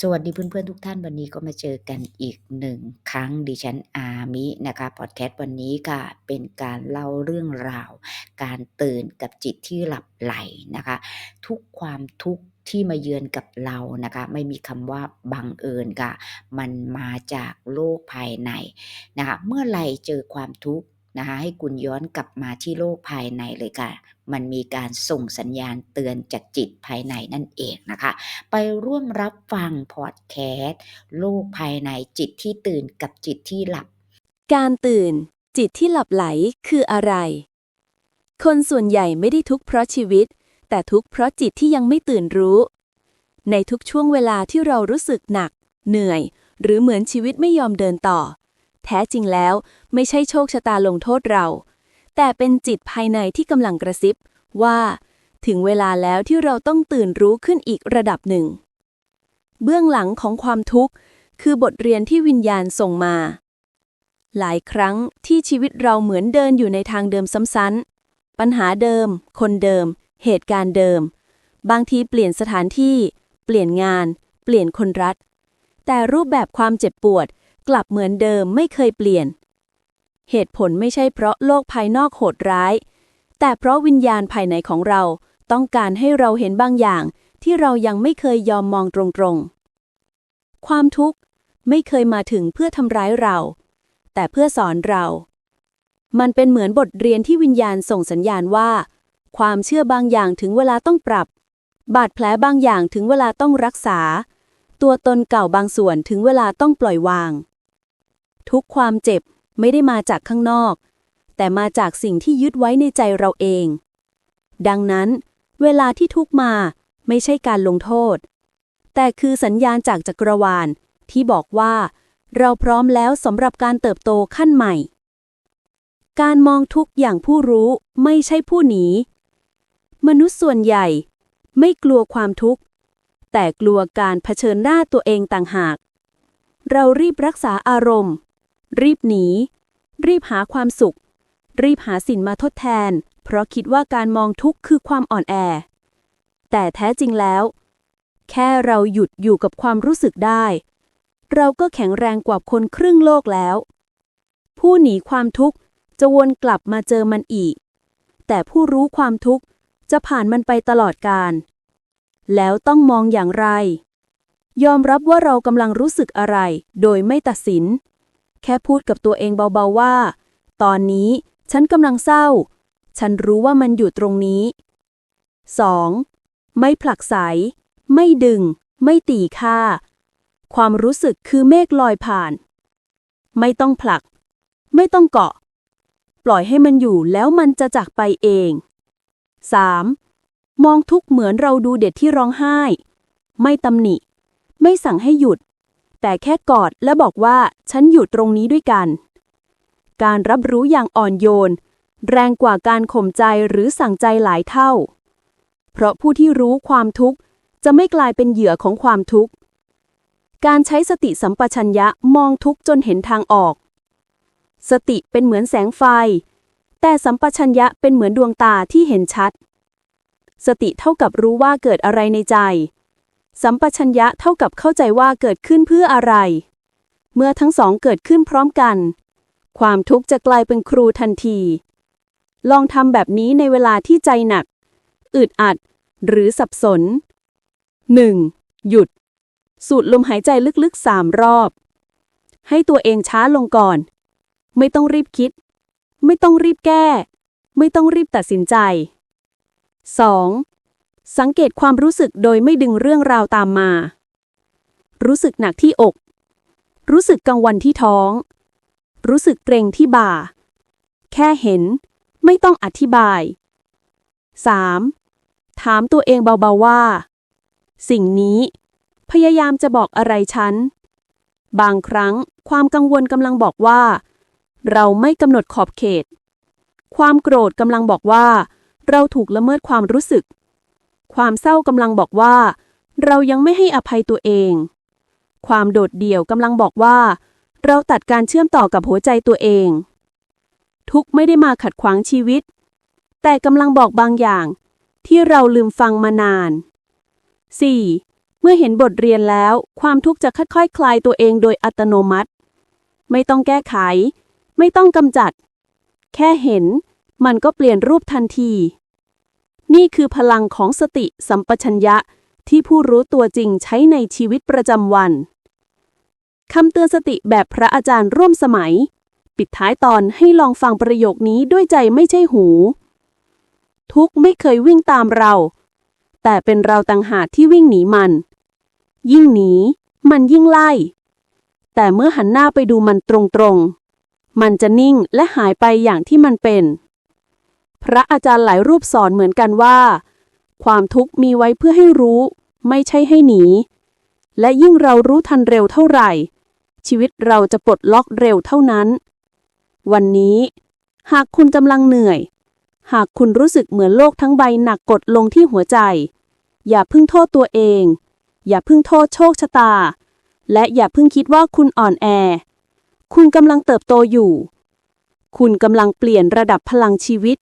สวัสดีเพื่อนๆทุกท่านวันนี้ก็มาเจอกันอีกหนึ่งครั้งดิฉันอามินะคะพอดแคสต์วันนี้ค่ะเป็นการเล่าเรื่องราว การตื่นกับจิตที่หลับไหลนะคะ ทุกความทุกข์ที่มาเยือนกับเรานะคะ ไม่มีคำว่าบังเอิญค่ะ มันมาจากโลกภายในนะคะ เมื่อไหร่เจอความทุกข์ นะคะให้คุณย้อนกลับมาที่โลกภายในเลยค่ะ มันมีการส่งสัญญาณเตือนจากจิตภายในนั่นเองนะคะ ไปร่วมรับฟังพอดแคสต์โลกภายในจิตที่ตื่นกับจิตที่หลับ การตื่น จิตที่หลับไหลคืออะไร คนส่วนใหญ่ไม่ได้ทุกข์เพราะชีวิต แต่ทุกข์เพราะจิตที่ยังไม่ตื่นรู้ ในทุกช่วงเวลาที่เรารู้สึกหนัก เหนื่อย หรือเหมือนชีวิตไม่ยอมเดินต่อ แท้จริงแล้ว ไม่ใช่โชคชะตาลงโทษเรา แต่เป็นจิตภายในที่กำลังกระซิบว่า ถึงเวลาแล้วที่เราต้องตื่นรู้ขึ้นอีกระดับหนึ่ง เบื้องหลังของความทุกข์ คือบทเรียนที่วิญญาณส่งมา หลายครั้งที่ชีวิตเราเหมือนเดินอยู่ในทางเดิมซ้ำๆปัญหาเดิม คนเดิม เหตุการณ์เดิม บางทีเปลี่ยนสถานที่ เปลี่ยนงาน เปลี่ยนคนรักแต่รูปแบบความเจ็บปวด กลับเหมือนเดิมไม่เคยเปลี่ยน เหตุผลไม่ใช่เพราะโลกภายนอกโหดร้าย แต่เพราะวิญญาณภายในของเราต้องการให้เราเห็นบางอย่างที่เรายังไม่เคยยอมมองตรงๆ ความทุกข์ไม่เคยมาถึงเพื่อทำร้ายเรา แต่เพื่อสอนเรา มันเป็นเหมือนบทเรียนที่วิญญาณส่งสัญญาณว่า ความเชื่อบางอย่างถึงเวลาต้องปรับ บาดแผลบางอย่างถึงเวลาต้องรักษา ตัวตนเก่าบางส่วนถึงเวลาต้องปล่อยวาง ทุกความเจ็บไม่ได้มาจากข้างนอก แต่มาจากสิ่งที่ยึดไว้ในใจเราเอง ดังนั้น เวลาที่ทุกมาไม่ใช่การลงโทษ แต่คือสัญญาณจากจักรวาลที่บอกว่า เราพร้อมแล้วสำหรับการเติบโตขั้นใหม่ การมองทุกอย่างผู้รู้ไม่ใช่ผู้หนี มนุษย์ส่วนใหญ่ไม่กลัวความทุกข์ แต่กลัวการเผชิญหน้าตัวเองต่างหาก เรารีบรักษาอารมณ์ รีบหนี รีบหาความสุข รีบหาสิ่งมาทดแทน เพราะคิดว่าการมองทุกข์คือความอ่อนแอ แต่แท้จริงแล้ว แค่เราหยุดอยู่กับความรู้สึกได้ เราก็แข็งแรงกว่าคนครึ่งโลกแล้ว ผู้หนีความทุกข์จะวนกลับมาเจอมันอีก แต่ผู้รู้ความทุกข์จะผ่านมันไปตลอดกาลแล้วต้องมองอย่างไร ยอมรับว่าเรากำลังรู้สึกอะไร โดยไม่ตัดสิน แค่พูดกับตัวเองเบาๆว่า ตอนนี้ฉันกำลังเศร้า ฉันรู้ว่ามันอยู่ตรงนี้ 2. ไม่ผลักไส ไม่ดึง ไม่ตีค่า ความรู้สึกคือเมฆลอยผ่าน ไม่ต้องผลัก ไม่ต้องเกาะ ปล่อยให้มันอยู่แล้วมันจะจากไปเอง 3. มองทุกเหมือนเราดูเด็กที่ร้องไห้ ไม่ตำหนิ ไม่สั่งให้หยุด แต่แค่กอดและบอกว่าฉันอยู่ตรงนี้ด้วยกัน การรับรู้อย่างอ่อนโยน แรงกว่าการข่มใจหรือสั่งใจหลายเท่า เพราะผู้ที่รู้ความทุกข์จะไม่กลายเป็นเหยื่อของความทุกข์ การใช้สติสัมปชัญญะมองทุกข์จนเห็นทางออก สติเป็นเหมือนแสงไฟ แต่สัมปชัญญะเป็นเหมือนดวงตาที่เห็นชัด สติเท่ากับรู้ว่าเกิดอะไรในใจ สัมปชัญญะเท่ากับเข้าใจว่าเกิดขึ้นเพื่ออะไร เมื่อทั้งสองเกิดขึ้นพร้อมกัน ความทุกข์จะกลายเป็นครูทันที ลองทำแบบนี้ในเวลาที่ใจหนัก อึดอัด หรือสับสน 1. หยุด สูดลมหายใจลึกๆสามรอบ ให้ตัวเองช้าลงก่อน ไม่ต้องรีบคิด ไม่ต้องรีบแก้ ไม่ต้องรีบตัดสินใจ 2. สังเกตความรู้สึกโดยไม่ดึงเรื่องราวตามมา รู้สึกหนักที่อก รู้สึกกังวลที่ท้อง รู้สึกเกรงที่บ่า แค่เห็น ไม่ต้องอธิบาย 3. ถามตัวเองเบาๆว่า สิ่งนี้ พยายามจะบอกอะไรฉัน บางครั้งความกังวลกำลังบอกว่า เราไม่กำหนดขอบเขต ความโกรธกำลังบอกว่า เราถูกละเมิดความรู้สึก ความเศร้ากำลังบอกว่า เรายังไม่ให้อภัยตัวเอง ความโดดเดี่ยวกำลังบอกว่า เราตัดการเชื่อมต่อกับหัวใจตัวเอง ทุกไม่ได้มาขัดขวางชีวิต แต่กำลังบอกบางอย่าง ที่เราลืมฟังมานาน 4. เมื่อเห็นบทเรียนแล้ว ความทุกข์จะค่อยๆคคลายตัวเองโดยอัตโนมัติ ไม่ต้องแก้ไข ไม่ต้องกำจัด แค่เห็น มันก็เปลี่ยนรูปทันที นี่คือพลังของสติสัมปชัญญะที่ผู้รู้ตัวจริงใช้ในชีวิตประจำวันคำเตือนสติแบบพระอาจารย์ร่วมสมัย ปิดท้ายตอนให้ลองฟังประโยคนี้ด้วยใจไม่ใช่หู ทุกไม่เคยวิ่งตามเรา แต่เป็นเราต่างหากที่วิ่งหนีมัน ยิ่งหนี มันยิ่งไล่ แต่เมื่อหันหน้าไปดูมันตรงๆ มันจะนิ่งและหายไปอย่างที่มันเป็น พระอาจารย์หลายรูปสอนเหมือนกันว่า ความทุกข์มีไว้เพื่อให้รู้ ไม่ใช่ให้หนี และยิ่งเรารู้ทันเร็วเท่าไหร่ ชีวิตเราจะปลดล็อกเร็วเท่านั้น วันนี้ หากคุณกำลังเหนื่อย หากคุณรู้สึกเหมือนโลกทั้งใบหนักกดลงที่หัวใจ อย่าพึ่งโทษตัวเอง อย่าพึ่งโทษโชคชะตา และอย่าพึ่งคิดว่าคุณอ่อนแอ คุณกำลังเติบโตอยู่ คุณกำลังเปลี่ยนระดับพลังชีวิต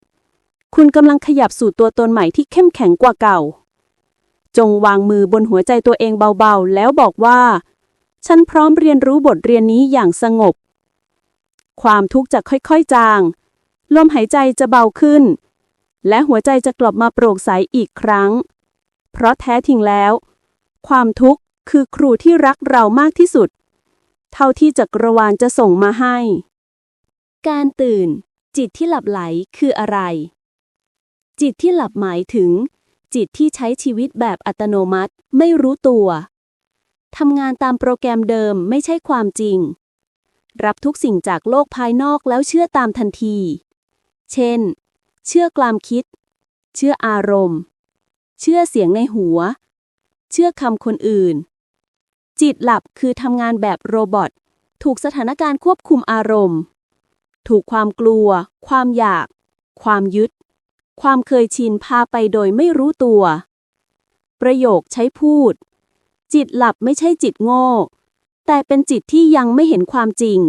คุณกำลังขยับสู่ตัวตนใหม่ที่เข้มแข็งกว่าเก่า จงวางมือบนหัวใจตัวเองเบาๆ แล้วบอกว่า ฉันพร้อมเรียนรู้บทเรียนนี้อย่างสงบ ความทุกข์จะค่อยๆจาง ลมหายใจจะเบาขึ้น และหัวใจจะกลับมาโปร่งใสอีกครั้ง เพราะแท้ทิ้งแล้ว ความทุกข์คือครูที่รักเรามากที่สุด เท่าที่จักรวาลจะส่งมาให้ การตื่น จิตที่หลับไหลคืออะไร จิตที่หลับหมายถึง จิตที่ใช้ชีวิตแบบอัตโนมัติ ไม่รู้ตัวทำงานตามโปรแกรมเดิมไม่ใช่ความจริง รับทุกสิ่งจากโลกภายนอกแล้วเชื่อตามทันที เช่น เชื่อความคิด เชื่ออารมณ์ เชื่อเสียงในหัว เชื่อคำคนอื่น จิตหลับคือทำงานแบบโรบอทถูกสถานการณ์ควบคุมอารมณ์ ถูกความกลัว ความอยาก ความยึด ความเคยชินพาไปโดยไม่รู้ตัว ประโยคใช้พูด จิตหลับไม่ใช่จิตโง่ แต่เป็นจิตที่ยังไม่เห็นความจริง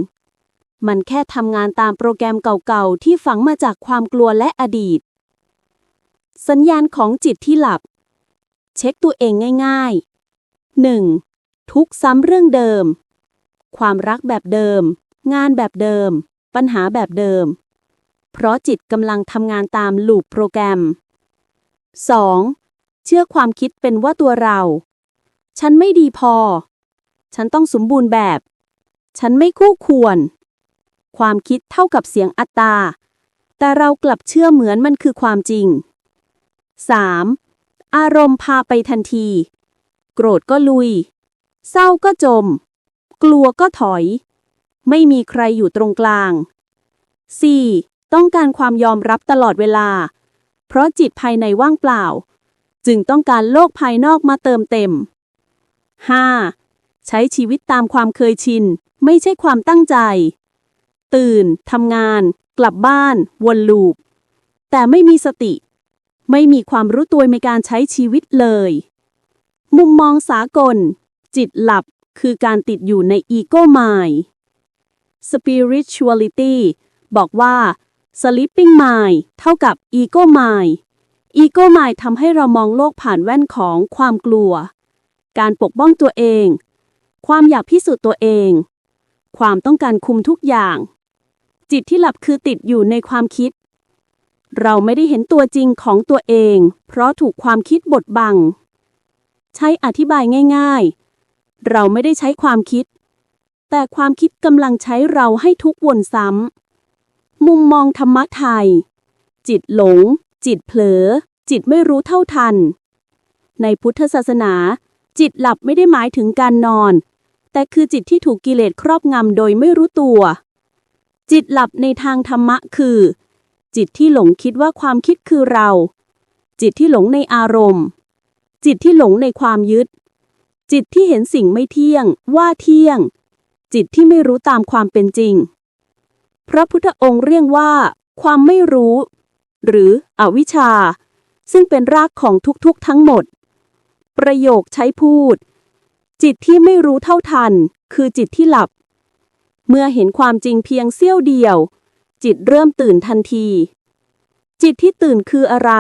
มันแค่ทำงานตามโปรแกรมเก่าๆ ที่ฝังมาจากความกลัวและอดีต สัญญาณของจิตที่หลับ เช็คตัวเองง่ายๆ 1. ทุกซ้ำเรื่องเดิม ความรักแบบเดิม งานแบบเดิม ปัญหาแบบเดิม เพราะจิตกำลังทำงานตามลูปโปรแกรม 2. เชื่อความคิดเป็นว่าตัวเรา ฉันไม่ดีพอ ฉันต้องสมบูรณ์แบบ ฉันไม่คู่ควร ความคิดเท่ากับเสียงอัตตา แต่เรากลับเชื่อเหมือนมันคือความจริง 3. อารมณ์พาไปทันที โกรธก็ลุย เศร้าก็จม กลัวก็ถอย ไม่มีใครอยู่ตรงกลาง 4. ต้องการความยอมรับตลอดเวลา เพราะจิตภายในว่างเปล่า จึงต้องการโลกภายนอกมาเติมเต็ม 5. ใช้ชีวิตตามความเคยชิน ไม่ใช่ความตั้งใจ ตื่นทำงาน กลับบ้าน วนลูป แต่ไม่มีสติ ไม่มีความรู้ตัวในการใช้ชีวิตเลย มุมมองสากล จิตหลับคือการติดอยู่ในอีโก้มาย spirituality บอกว่า sleeping mind เท่ากับ ego mind ego mind ทำให้เรามองโลกผ่านแว่นของความกลัว การปกป้องตัวเอง ความอยากพิสูจน์ตัวเอง ความต้องการคุมทุกอย่าง จิตที่หลับคือติดอยู่ในความคิด เราไม่ได้เห็นตัวจริงของตัวเอง เพราะถูกความคิดบดบัง ใช้อธิบายง่าย ๆ เราไม่ได้ใช้ความคิด แต่ความคิดกำลังใช้เราให้ทุกข์วนซ้ำ มุมมองธรรมะไทย จิตหลง จิตเผลอ จิตไม่รู้เท่าทัน ในพุทธศาสนา จิตหลับไม่ได้หมายถึงการนอน แต่คือจิตที่ถูกกิเลสครอบงำโดยไม่รู้ตัว จิตหลับในทางธรรมะคือ จิตที่หลงคิดว่าความคิดคือเรา จิตที่หลงในอารมณ์ จิตที่หลงในความยึด จิตที่เห็นสิ่งไม่เที่ยง ว่าเที่ยง จิตที่ไม่รู้ตามความเป็นจริง พระพุทธองค์เรียกว่า ความไม่รู้ หรืออวิชชา ซึ่งเป็นรากของทุกๆทั้งหมด ประโยคใช้พูด จิตที่ไม่รู้เท่าทัน คือจิตที่หลับ เมื่อเห็นความจริงเพียงเสี้ยวเดียว จิตเริ่มตื่นทันที จิตที่ตื่นคืออะไร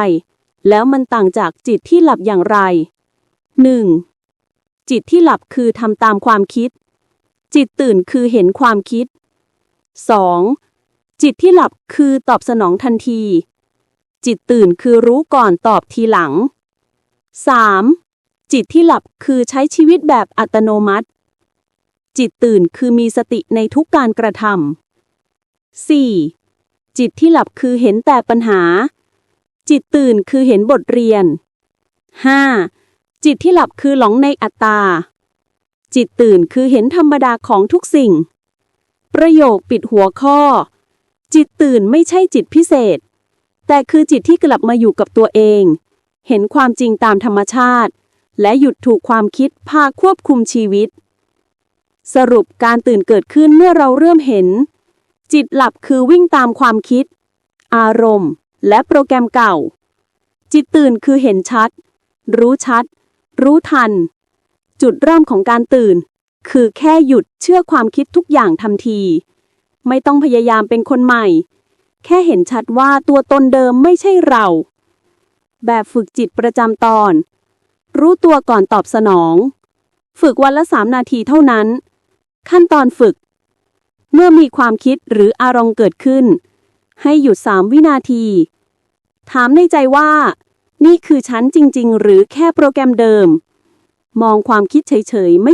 แล้วมันต่างจากจิตที่หลับอย่างไร 1. จิตที่หลับคือทำตามความคิด จิตตื่นคือเห็นความคิด 2. จิตที่หลับคือตอบสนองทันที จิตตื่นคือรู้ก่อนตอบทีหลัง 3. จิตที่หลับคือใช้ชีวิตแบบอัตโนมัติ จิตตื่นคือมีสติในทุกการกระทำ 4. จิตที่หลับคือเห็นแต่ปัญหา จิตตื่นคือเห็นบทเรียน 5. จิตที่หลับคือหลงในอัตตา จิตตื่นคือเห็นธรรมดาของทุกสิ่ง ประโยคปิดหัวข้อ จิตตื่นไม่ใช่จิตพิเศษ แต่คือจิตที่กลับมาอยู่กับตัวเอง เห็นความจริงตามธรรมชาติ และหยุดถูกความคิดพาควบคุมชีวิต สรุปการตื่นเกิดขึ้นเมื่อเราเริ่มเห็น จิตหลับคือวิ่งตามความคิด อารมณ์ และโปรแกรมเก่า จิตตื่นคือเห็นชัด รู้ชัด รู้ทัน จุดเริ่มของการตื่น คือแค่หยุดเชื่อความคิดทุกอย่างทันที ไม่ต้องพยายามเป็นคนใหม่ แค่เห็นชัดว่าตัวตนเดิมไม่ใช่เรา แบบฝึกจิตประจำตอน รู้ตัวก่อนตอบสนอง ฝึกวันละสามนาทีเท่านั้น ขั้นตอนฝึก เมื่อมีความคิดหรืออารมณ์เกิดขึ้น ให้หยุดสามวินาที ถามในใจว่า นี่คือฉันจริง ๆ หรือแค่โปรแกรมเดิมมองความคิดเฉยๆ ไม่